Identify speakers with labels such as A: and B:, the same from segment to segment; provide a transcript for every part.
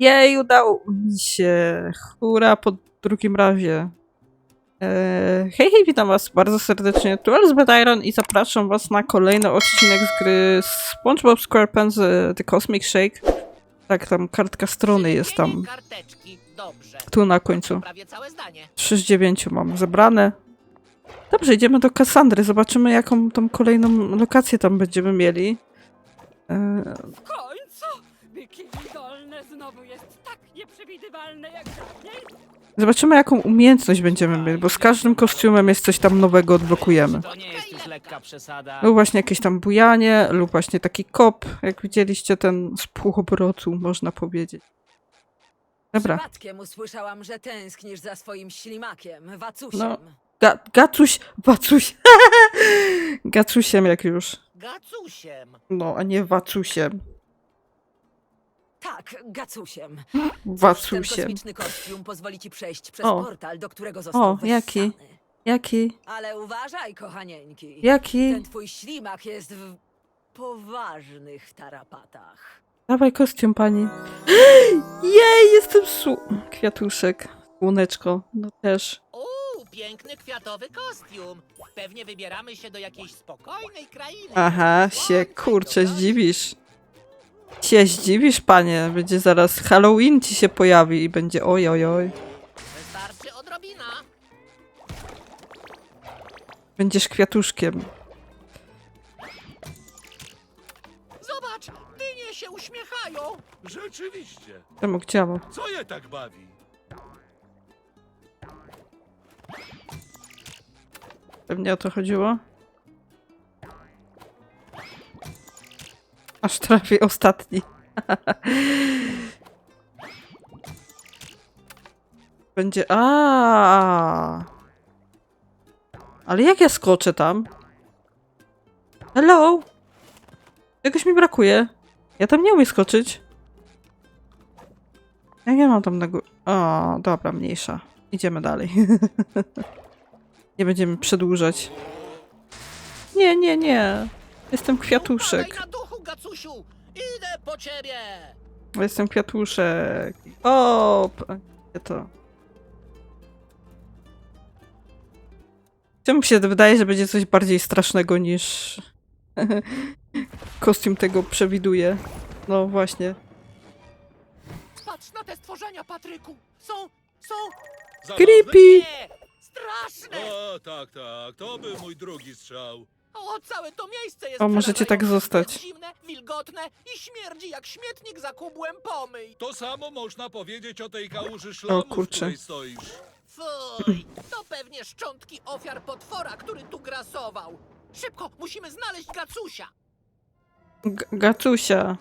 A: Jej, udało mi się. Hura po drugim razie. Eee, hej, hej, witam was bardzo serdecznie. Tu Elizabeth Iron i zapraszam was na kolejny odcinek z gry SpongeBob SquarePants e, The Cosmic Shake. Tak, tam kartka strony jest tam. Tu na końcu.
B: Prawie całe zdanie.
A: 3 z 9 mam zebrane. Dobrze, idziemy do Kassandry. Zobaczymy, jaką tą kolejną lokację tam będziemy mieli. Eee,
C: W końcu! Bikini
A: Zobaczymy, jaką umiejętność będziemy mieli, bo z każdym kostiumem jest coś tam nowego, odblokujemy.
D: To nie jest już lekka przesada.
A: Lub właśnie jakieś tam bujanie, lub właśnie taki kop, jak widzieliście, ten z półobrotu, można powiedzieć. Dobra,
E: Przypadkiem usłyszałam, że tęsknisz za swoim ślimakiem, Wacusiem.
A: No. Ga Gacuś, Wacuś, Gacusiem jak już.
B: Gacusiem.
A: No, a nie Wacusiem,
E: Tak, Gacusiem. Ten
A: Wacusiem.
E: kosmiczny kostium pozwoli ci przejść przez
A: O.
E: portal, do którego został
A: O,
E: wessany.
A: jaki? Jaki,
E: Ale uważaj, kochanieńki.
A: jaki?
E: Ten twój ślimak jest w poważnych tarapatach.
A: Dawaj kostium, pani. Jej, jestem su... Kwiatuszek, słoneczko, no też.
B: Uuu, piękny kwiatowy kostium. Pewnie wybieramy się do jakiejś spokojnej krainy.
A: Aha, się kurczę zdziwisz. Się zdziwisz, panie. Będzie zaraz Halloween ci się pojawi i będzie oj, oj, oj.
B: Wystarczy odrobina.
A: Będziesz kwiatuszkiem.
B: Zobacz, dynie się uśmiechają.
F: Rzeczywiście.
A: Czemu chciało?
F: Co je tak bawi?
A: Pewnie o to chodziło. Aż trafię ostatni. Będzie. A. Ale jak ja skoczę tam? Hello? Czegoś mi brakuje. Ja tam nie umiem skoczyć. Jak ja mam tam na górę? O, dobra, mniejsza. Idziemy dalej. nie będziemy przedłużać. Nie, nie, nie. Jestem kwiatuszek.
B: Gacusiu. Idę po ciebie.
A: Jestem kwiatuszek. O, gdzie to? Czemu się wydaje, że będzie coś bardziej strasznego niż kostium tego przewiduje? No właśnie.
B: Patrz na te stworzenia, Patryku. Są, są...
F: Zabawne?
A: Creepy!
B: Nie, straszne.
F: O, tak, tak. To był mój drugi strzał.
B: O, całe to miejsce jest
A: O, możecie tak
B: przerażające.
A: zostać.
B: Jest zimne, wilgotne i śmierdzi jak śmietnik za kubłem pomyj.
F: To samo można powiedzieć o tej kałuży szlamu, w
A: kurczę.
F: której stoisz.
B: Fuj, to pewnie szczątki ofiar potwora, który tu grasował. Szybko, musimy znaleźć Gacusia.
A: G- Gacusia.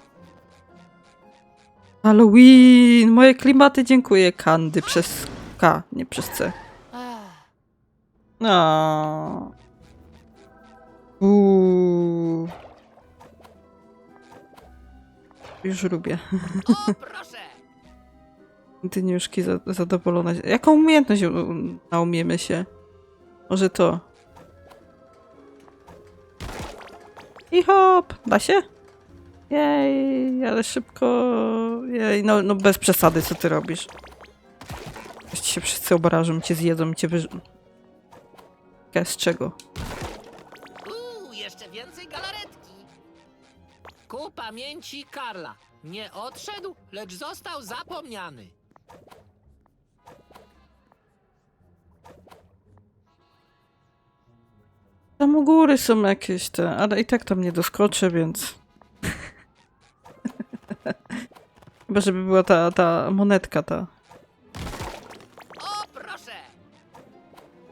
A: Halloween! Moje klimaty, dziękuję. Kandy przez K, nie przez C. No. Uuu. Już lubię.
B: O, proszę.
A: Dyniuszki za, zadowolone. Jaką umiejętność naumiemy się? Może to? I hop! Da się? Jej, ale szybko. Jej, no, no bez przesady, co ty robisz? Jeszcze się wszyscy obrażą, cię zjedzą, cię wyż... Z czego?
B: Ku pamięci Karla. Nie odszedł, lecz został zapomniany.
A: Tam u góry są jakieś te, ale i tak tam nie doskoczę, więc... Chyba, żeby była ta, ta monetka ta.
B: O, proszę.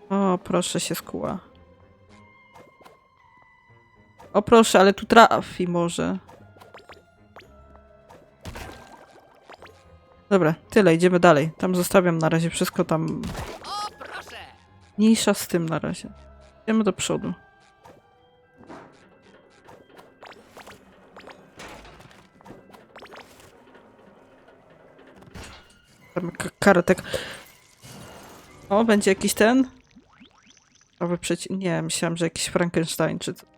A: O, proszę się skuła. O, proszę, ale tu trafi może. Dobra, tyle, idziemy dalej. Tam zostawiam na razie wszystko tam. Mniejsza z tym na razie. Idziemy do przodu. Tam karetek. O, będzie jakiś ten? Nowy przeci... Nie, myślałam, że jakiś Frankenstein czy co.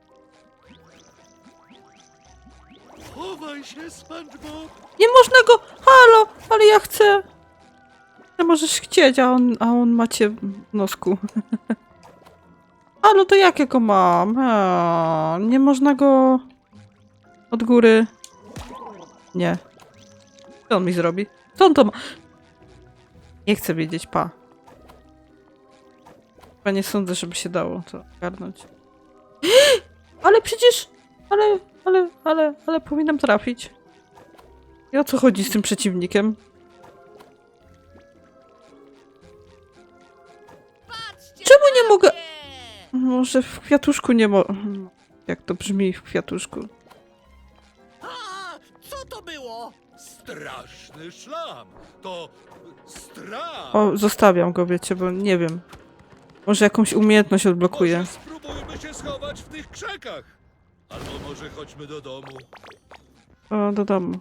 F: Się, SpongeBob!
A: Nie można go! Halo! Ale ja chcę. Ty możesz chcieć, a on, a on macie w nosku. A no to jak ja go mam? Nie można go od góry. Nie. Co on mi zrobi? Co on to ma? Nie chcę wiedzieć, pa. Chyba nie sądzę, żeby się dało to ogarnąć. Ale przecież... Ale, ale, ale, ale powinnam trafić. I o co chodzi z tym przeciwnikiem?
B: Patrzcie
A: Czemu nie mogę-! Może w kwiatuszku nie mo... Jak to brzmi w kwiatuszku?
B: A, co to było?
F: Straszny szlam. To stram.
A: O, zostawiam go, wiecie, bo nie wiem. Może jakąś umiejętność odblokuję.
F: Może spróbujmy się schować w tych krzakach. Albo może chodźmy do domu.
A: O, do domu.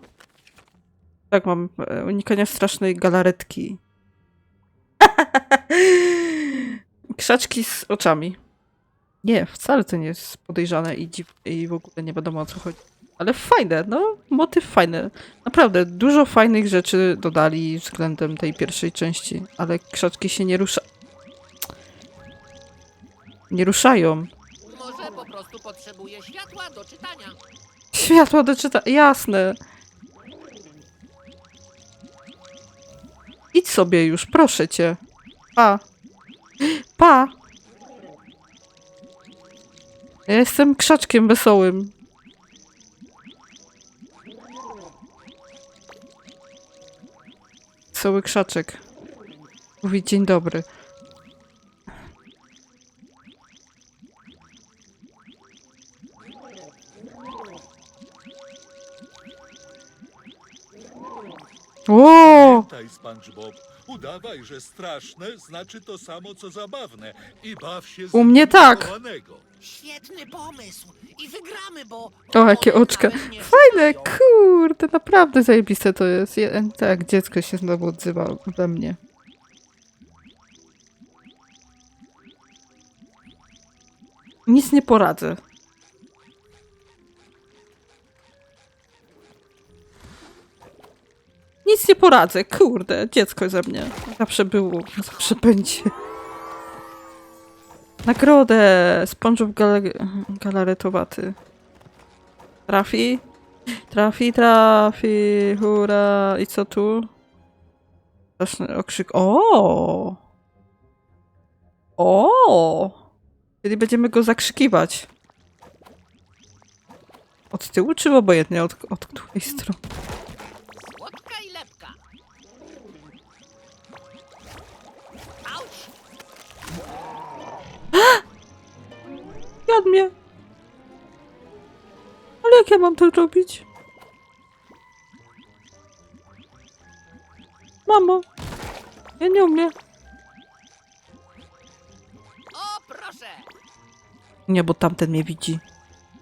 A: Tak, mam e, unikania strasznej galaretki. Krzaczki z oczami. Nie, wcale to nie jest podejrzane i, dziw i w ogóle nie wiadomo o co chodzi. Ale fajne, no, motyw fajny. Naprawdę, dużo fajnych rzeczy dodali względem tej pierwszej części, ale krzaczki się nie rusza... Nie ruszają.
B: Może po prostu potrzebuje światła do czytania.
A: Światło do czyta... Jasne. Idź sobie już, proszę cię. Pa. Pa. Ja jestem krzaczkiem wesołym. Wesoły krzaczek. Mówi dzień dobry. O!
F: Pamiętaj, SpongeBob, udawaj, że straszne znaczy to samo, co zabawne. I baw się z
A: U mnie tak.
B: Świetny pomysł i wygramy, bo...
A: O, jakie oczka.
B: nawet nie
A: Fajne, kurde, naprawdę zajebiste to jest. Je, tak, dziecko się znowu odzywa we mnie. Nic nie poradzę. Nic nie poradzę, kurde, dziecko ze mnie. Zawsze było, zawsze będzie. Nagrodę! Gale galaretowaty. Trafi? Trafi, trafi, hura. I co tu? Straszny okrzyk. O! O! Czyli będziemy go zakrzykiwać. Od tyłu czy obojętnie? Od, od której strony? Jadł mnie! Ale jak ja mam to robić? Mamo! Ja nie umiem.
B: O, proszę!
A: Nie, bo tamten mnie widzi.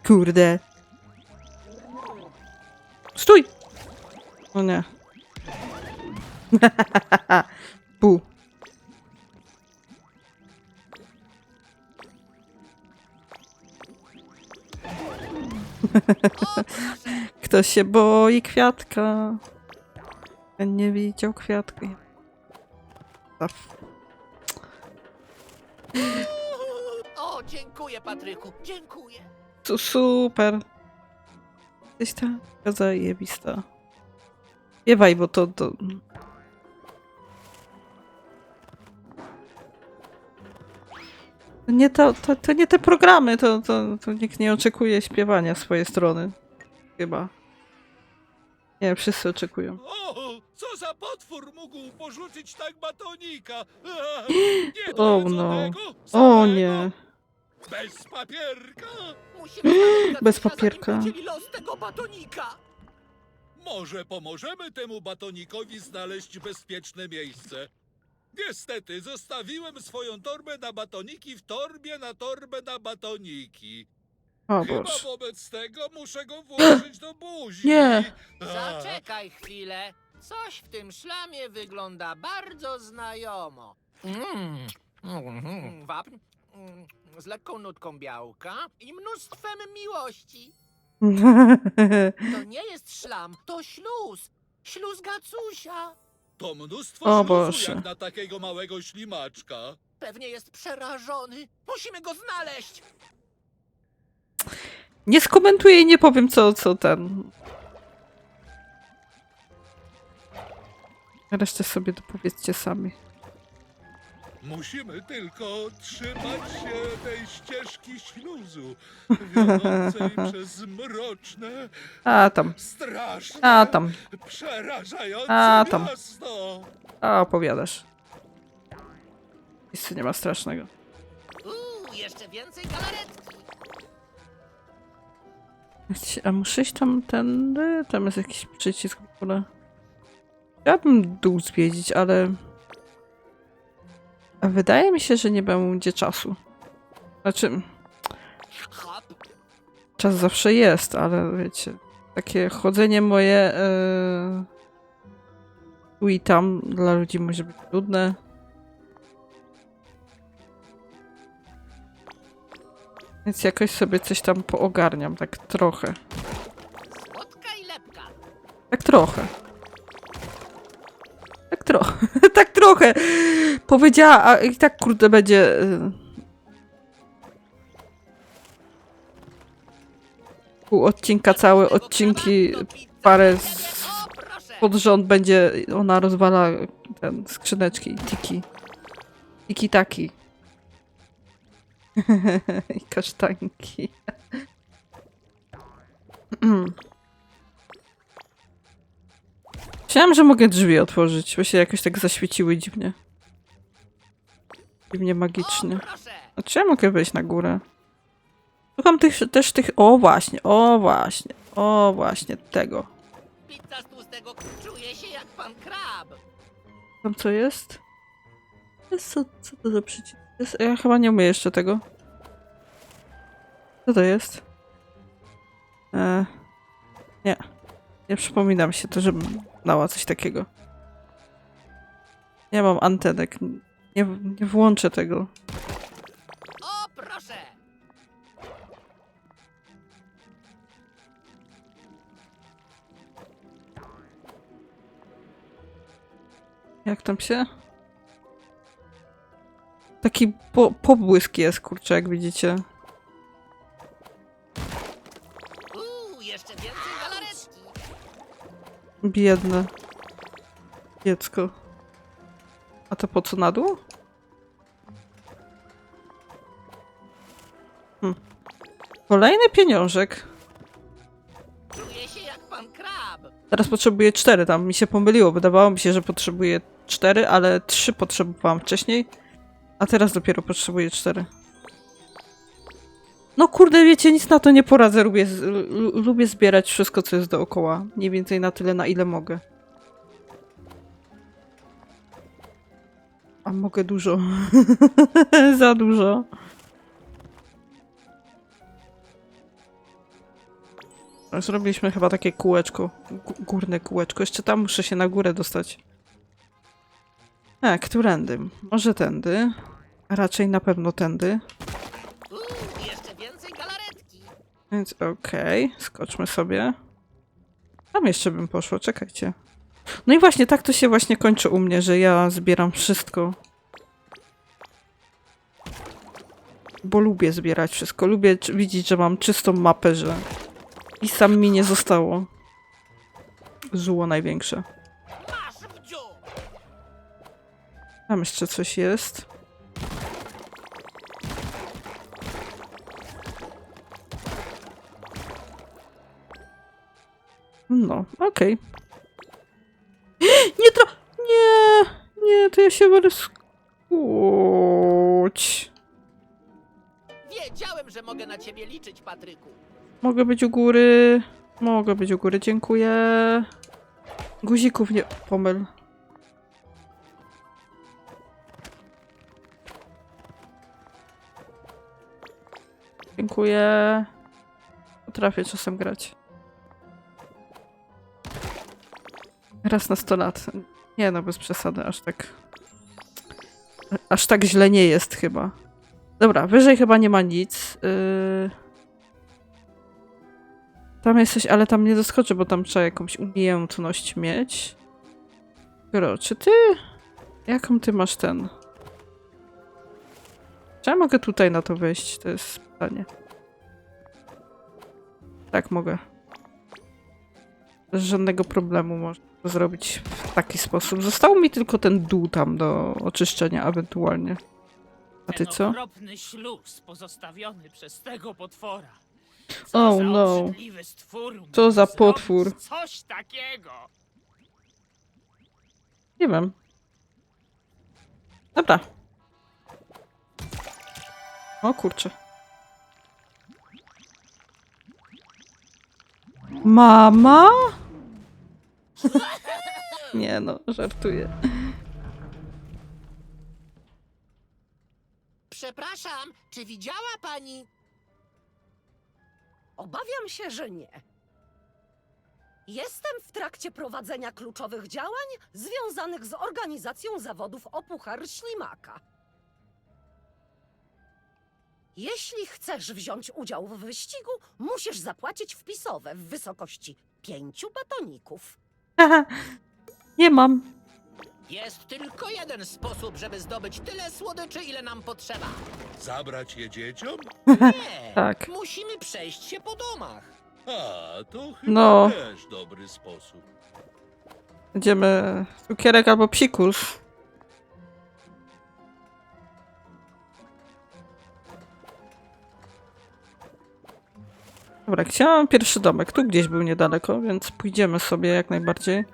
A: Kurde. Stój! O nie. Pu. Ktoś się boi kwiatka. Ten nie widział kwiatki.
B: O, dziękuję, Patryku, dziękuję.
A: To super. Jesteś taka zajebista. Biewaj, bo to... to... nie, to, to, to nie te programy, to, to, to nikt nie oczekuje śpiewania z swojej strony. Chyba. Nie, wszyscy oczekują.
F: O, co za potwór mógł porzucić tak batonika? Nie
A: O,
F: to
A: no. O nie.
F: Bez papierka.
B: Musimy
A: Bez papierka.
B: los tego batonika.
F: Może pomożemy temu batonikowi znaleźć bezpieczne miejsce. Niestety, zostawiłem swoją torbę na batoniki w torbie na torbę na batoniki.
A: O
F: Chyba
A: Boże.
F: wobec tego muszę go włożyć do buzi.
A: Nie.
B: Zaczekaj chwilę. Coś w tym szlamie wygląda bardzo znajomo. Mm. Mm, Wapń mm, z lekką nutką białka i mnóstwem miłości. To nie jest szlam, to śluz. Śluz Gacusia.
F: To mnóstwo
A: O
F: jak na takiego małego ślimaczka.
B: Pewnie jest przerażony. Musimy go znaleźć.
A: Nie skomentuję i nie powiem co, co ten. Resztę sobie dopowiedzcie sami.
F: Musimy tylko trzymać się tej ścieżki śluzu, wiodącej przez mroczne,
A: A tam,
F: straszne,
A: a tam,
F: przerażające
A: A, tam.
F: miasto.
A: a opowiadasz. Nic tu nie ma strasznego.
B: Uuu, jeszcze więcej galaretki.
A: A muszę iść tam tędy? Tam jest jakiś przycisk w ogóle. Chciałabym dół zwiedzić, ale... Wydaje mi się, że nie będzie czasu. Znaczy, czas zawsze jest, ale wiecie, takie chodzenie moje e, tu i tam dla ludzi może być trudne. Więc jakoś sobie coś tam poogarniam, tak trochę. Tak trochę. Tak trochę. Tak trochę. Powiedziała, a i tak kurde będzie. y, Pół odcinka, całe odcinki, parę pod rząd będzie. Ona rozwala ten skrzyneczki, tiki. Tiki taki. I kasztanki. Myślałam, że mogę drzwi otworzyć, bo się jakoś tak zaświeciły dziwnie. Dziwnie magicznie. A czy ja mogę wejść na górę? Szukam tych, też tych... O właśnie, o właśnie, o właśnie tego.
B: Pizza z tłustego czuje się jak pan krab.
A: Tam co jest? jest co, co to za przycisk? Jest, ja chyba nie umiem jeszcze tego. Co to jest? E, nie. Nie przypominam się to, żebym dała coś takiego. Nie mam antenek. Nie, nie włączę tego.
B: O, proszę.
A: Jak tam się? Taki po, pobłysk jest, kurczę, jak widzicie.
B: Uuu, jeszcze więcej galaretki.
A: Biedne. Dziecko. A to po co na dół? Hm. Kolejny pieniążek.
B: Się jak pan krab.
A: Teraz potrzebuję cztery, tam mi się pomyliło. Wydawało mi się, że potrzebuję cztery, ale trzy potrzebowałam wcześniej. A teraz dopiero potrzebuję cztery. No kurde, wiecie, nic na to nie poradzę. Lubię, lubię zbierać wszystko, co jest dookoła. Mniej więcej na tyle, na ile mogę. A mogę dużo. Za dużo. Zrobiliśmy chyba takie kółeczko. gó- Górne kółeczko. Jeszcze tam muszę się na górę dostać. Tak, którędy? Może tędy. A raczej na pewno tędy.
B: Uuu, jeszcze więcej galaretki.
A: Więc okej, skoczmy sobie. Tam jeszcze bym poszła, czekajcie. No i właśnie, tak to się właśnie kończy u mnie, że ja zbieram wszystko. Bo lubię zbierać wszystko. Lubię widzieć, że mam czystą mapę, że i sam mi nie zostało. Zło największe. Tam jeszcze coś jest. No, okej. Nie tra... Nie! Nie, to ja się będę skuć.
B: Wiedziałem, że mogę na ciebie liczyć, Patryku.
A: Mogę być u góry. Mogę być u góry, dziękuję. Guzików nie pomyl. Dziękuję. Potrafię czasem grać. Raz na 100 lat. Nie no, bez przesady, aż tak. Aż tak źle nie jest chyba. Dobra, wyżej chyba nie ma nic. Yy... Tam jest coś, ale tam nie doskoczę, bo tam trzeba jakąś umiejętność mieć. Gro, czy ty... Jaką ty masz ten... Czy ja mogę tutaj na to wejść? To jest pytanie. Tak, mogę. Bez żadnego problemu to zrobić w taki sposób. Został mi tylko ten dół tam do oczyszczenia ewentualnie. A ty co?
D: okropny śluz pozostawiony przez tego potwora.
A: Oh,
D: Co za
A: no.
D: obrzydliwy stwór mógł
A: Co za
D: zrobić
A: potwór.
D: Coś takiego.
A: Nie wiem. Dobra. O kurczę. Mama? Nie no, żartuję.
B: Przepraszam, czy widziała pani...
E: Obawiam się, że nie. Jestem w trakcie prowadzenia kluczowych działań związanych z organizacją zawodów o Puchar Ślimaka. Jeśli chcesz wziąć udział w wyścigu, musisz zapłacić wpisowe w wysokości pięciu batoników.
A: Nie mam.
B: Jest tylko jeden sposób, żeby zdobyć tyle słodyczy, ile nam potrzeba.
F: Zabrać je dzieciom?
B: Nie,
A: Tak.
B: musimy przejść się po domach.
F: A, to chyba
A: No.
F: też dobry sposób.
A: Będziemy cukierek albo psikus. Dobra, chciałam pierwszy domek. Tu gdzieś był niedaleko, więc pójdziemy sobie jak najbardziej.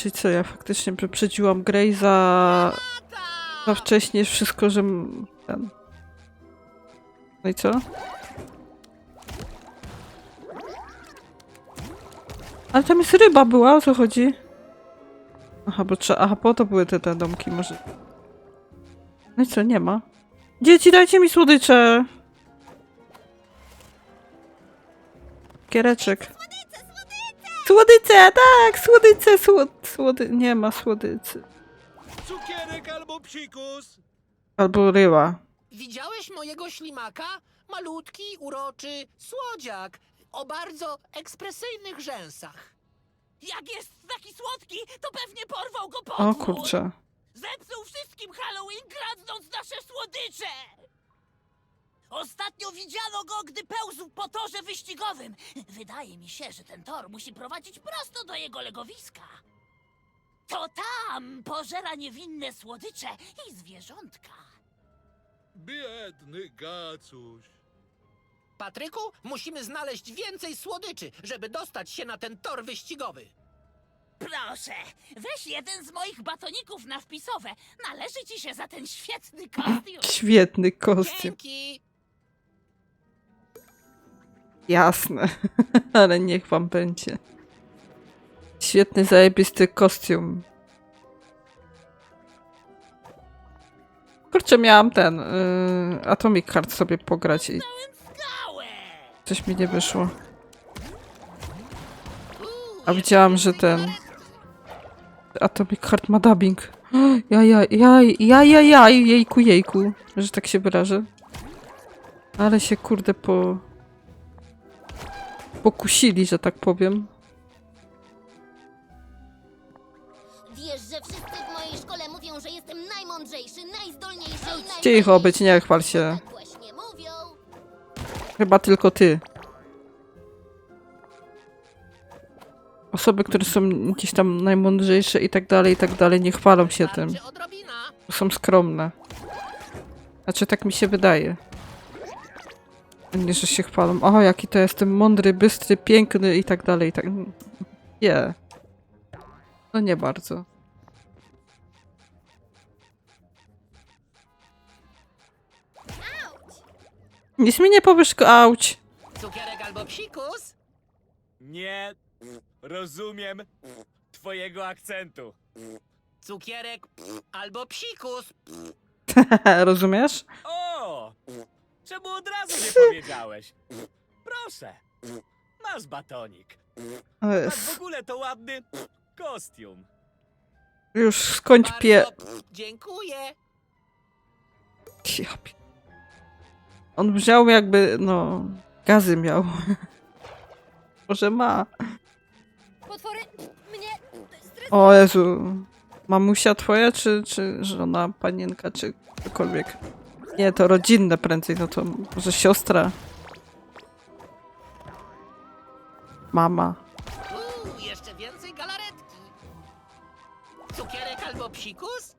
A: Czyli co, ja faktycznie wyprzedziłam Grey za, za wcześnie wszystko, że ten... No i co? Ale tam jest ryba była, o co chodzi? Aha, bo trzeba, aha, po to były te, te domki, może... No i co, nie ma? Dzieci, dajcie mi słodycze! Kiereczek. Słodyce, tak, słodyce, słod, słody... Nie ma słodycy.
F: Cukierek albo psikus?
A: Albo ryła.
B: Widziałeś mojego ślimaka? Malutki, uroczy, słodziak o bardzo ekspresyjnych rzęsach.
C: Jak jest taki słodki, to pewnie porwał go
A: O
C: potwór.
A: kurczę.
C: Zepsuł wszystkim Halloween, kradnąc nasze słodycze! Ostatnio widziano go, gdy pełzł po torze wyścigowym. Wydaje mi się, że ten tor musi prowadzić prosto do jego legowiska. To tam pożera niewinne słodycze i zwierzątka.
F: Biedny gacuś.
B: Patryku, musimy znaleźć więcej słodyczy, żeby dostać się na ten tor wyścigowy.
C: Proszę, weź jeden z moich batoników na wpisowe. Należy ci się za ten świetny kostium.
A: Świetny kostium.
B: Dzięki!
A: Jasne. Ale niech wam będzie. Świetny, zajebisty kostium. Kurczę, miałam ten yy, Atomic Heart sobie pograć i coś mi nie wyszło. A widziałam, że ten Atomic Heart ma dubbing. Ja, ja, ja, ja, ja, ja, jejku, jejku, że tak się wyrażę. Ale się kurde po... Pokusili, że tak powiem.
G: Wiesz, że wszyscy w mojej szkole mówią, że jestem najmądrzejszy, najzdolniejszy i.
A: Cicho być, nie chwal się.
G: Tak właśnie mówią.
A: Chyba tylko ty. Osoby, które są gdzieś tam najmądrzejsze i tak dalej, i tak dalej, nie chwalą się tym.
B: Odrobina.
A: Są skromne. Znaczy, tak mi się wydaje. Nie, że się chwalą. O, jaki to jestem mądry, bystry, piękny i tak dalej, i tak. Nie. No nie bardzo. Nic mi nie powiesz, auć.
B: Cukierek albo psikus?
D: Nie rozumiem twojego akcentu.
B: Cukierek albo psikus?
A: Rozumiesz?
D: O! Czemu od razu nie powiedziałeś? Proszę, masz batonik. Masz w ogóle to ładny kostium.
A: Już skończ pie...
B: Bardzo dziękuję.
A: Ja On brzmiał jakby, no... Gazy miał. Może ma.
G: Potwory mnie
A: O Jezu. Mamusia twoja, czy, czy żona, panienka, czy cokolwiek? Nie, to rodzinne prędzej, no to może siostra. Mama.
B: Uuu, jeszcze więcej galaretki. Cukierek albo psikus?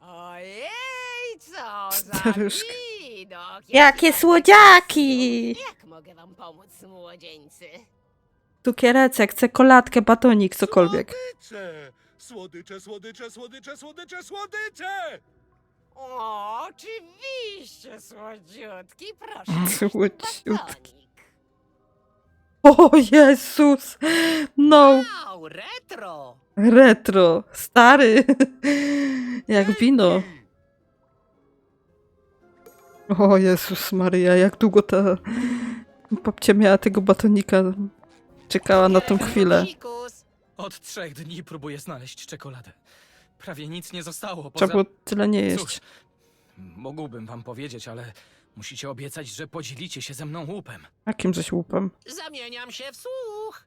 E: Ojej, co za
A: Staruszka.
E: widok!
A: Jakie słodziaki!
E: Jak mogę wam pomóc, młodzieńcy?
A: Cukierecek, czekoladkę, batonik, cokolwiek.
F: Słodycze! Słodycze, słodycze, słodycze, słodycze, słodycze!
E: O, oczywiście, słodziutki, proszę.
A: Słodziutki.
E: Batonik.
A: O Jezus! No!
B: Wow, retro!
A: Retro. Stary. Jak wino. O Jezus Maria, jak długo ta babcia miała tego batonika. Czekała na tą chwilę.
H: Od trzech dni próbuję znaleźć czekoladę. Prawie nic nie zostało. Poza...
A: Trzeba było tyle nie
H: Cóż,
A: jeść.
H: mógłbym wam powiedzieć, ale musicie obiecać, że podzielicie się ze mną łupem.
A: Jakim żeś łupem?
B: Zamieniam się w słuch.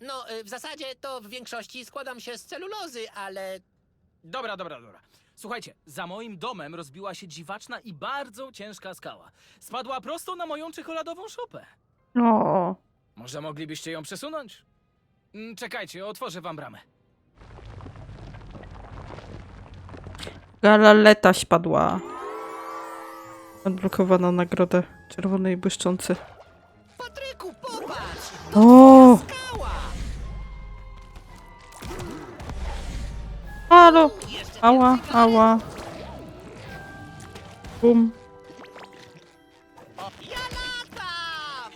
B: No, y, w zasadzie to w większości składam się z celulozy, ale
H: Dobra, dobra, dobra. Słuchajcie, za moim domem rozbiła się dziwaczna i bardzo ciężka skała. Spadła prosto na moją czekoladową szopę.
A: O,
H: Może moglibyście ją przesunąć? Mm, Czekajcie, otworzę wam bramę.
A: Galaleta spadła. Odblokowano nagrodę czerwony i błyszczący.
B: Patryku, popatrz!
A: O! Halo! Ała, ała. Bum.
B: Ja latam!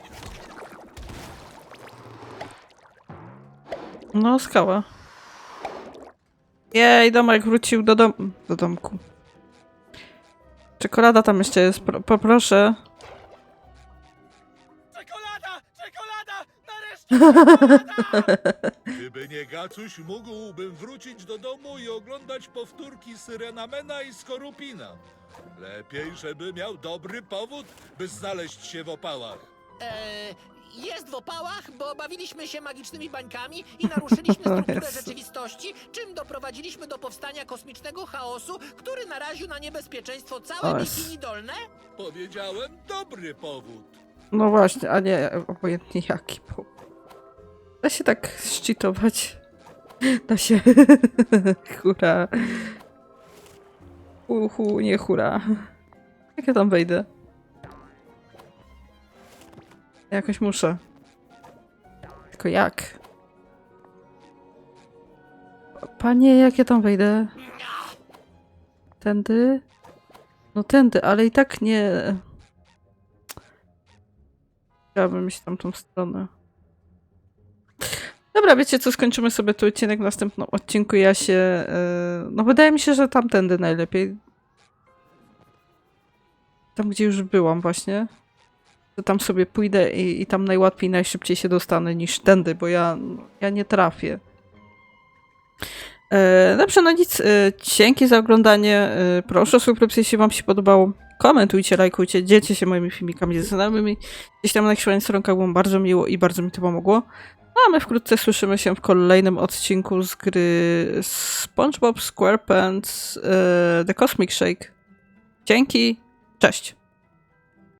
A: No, skała. Jej, domek wrócił do dom... do domku. Czekolada tam jeszcze jest, pro poproszę.
D: Czekolada! Czekolada! Nareszcie!
F: Gdyby nie Gacuś, mógłbym wrócić do domu i oglądać powtórki Syrenamena i Skorupina. Lepiej, żeby miał dobry powód, by znaleźć się w opałach.
B: E, jest w opałach, bo bawiliśmy się magicznymi bańkami i naruszyliśmy strukturę
A: Jezu.
B: rzeczywistości, czym doprowadziliśmy do powstania kosmicznego chaosu, który naraził na niebezpieczeństwo całe
A: O
B: bikini dolne?
F: Powiedziałem dobry powód.
A: No właśnie, a nie obojętnie jaki, bo... Da się tak szczytować. Da się. hura. Uhu, nie hura. Jak ja tam wejdę? Jakoś muszę. Tylko jak? Panie, jak ja tam wejdę? Tędy? No tędy, ale i tak nie... Chciałabym iść tamtą stronę. Dobra, wiecie co, skończymy sobie tu odcinek w następnym odcinku. Ja się... e, no wydaje mi się, że tamtędy najlepiej. Tam, gdzie już byłam właśnie. Tam sobie pójdę i, i tam najłatwiej, najszybciej się dostanę niż tędy, bo ja, ja nie trafię. E, dobrze, no nic. E, dzięki za oglądanie. E, proszę o subskrypcję, jeśli wam się podobało. Komentujcie, lajkujcie, dzielcie się moimi filmikami ze znajomymi. Gdzieś tam na jakichś stronkach było bardzo miło i bardzo mi to pomogło. No a my wkrótce słyszymy się w kolejnym odcinku z gry SpongeBob SquarePants e, The Cosmic Shake. Dzięki, cześć!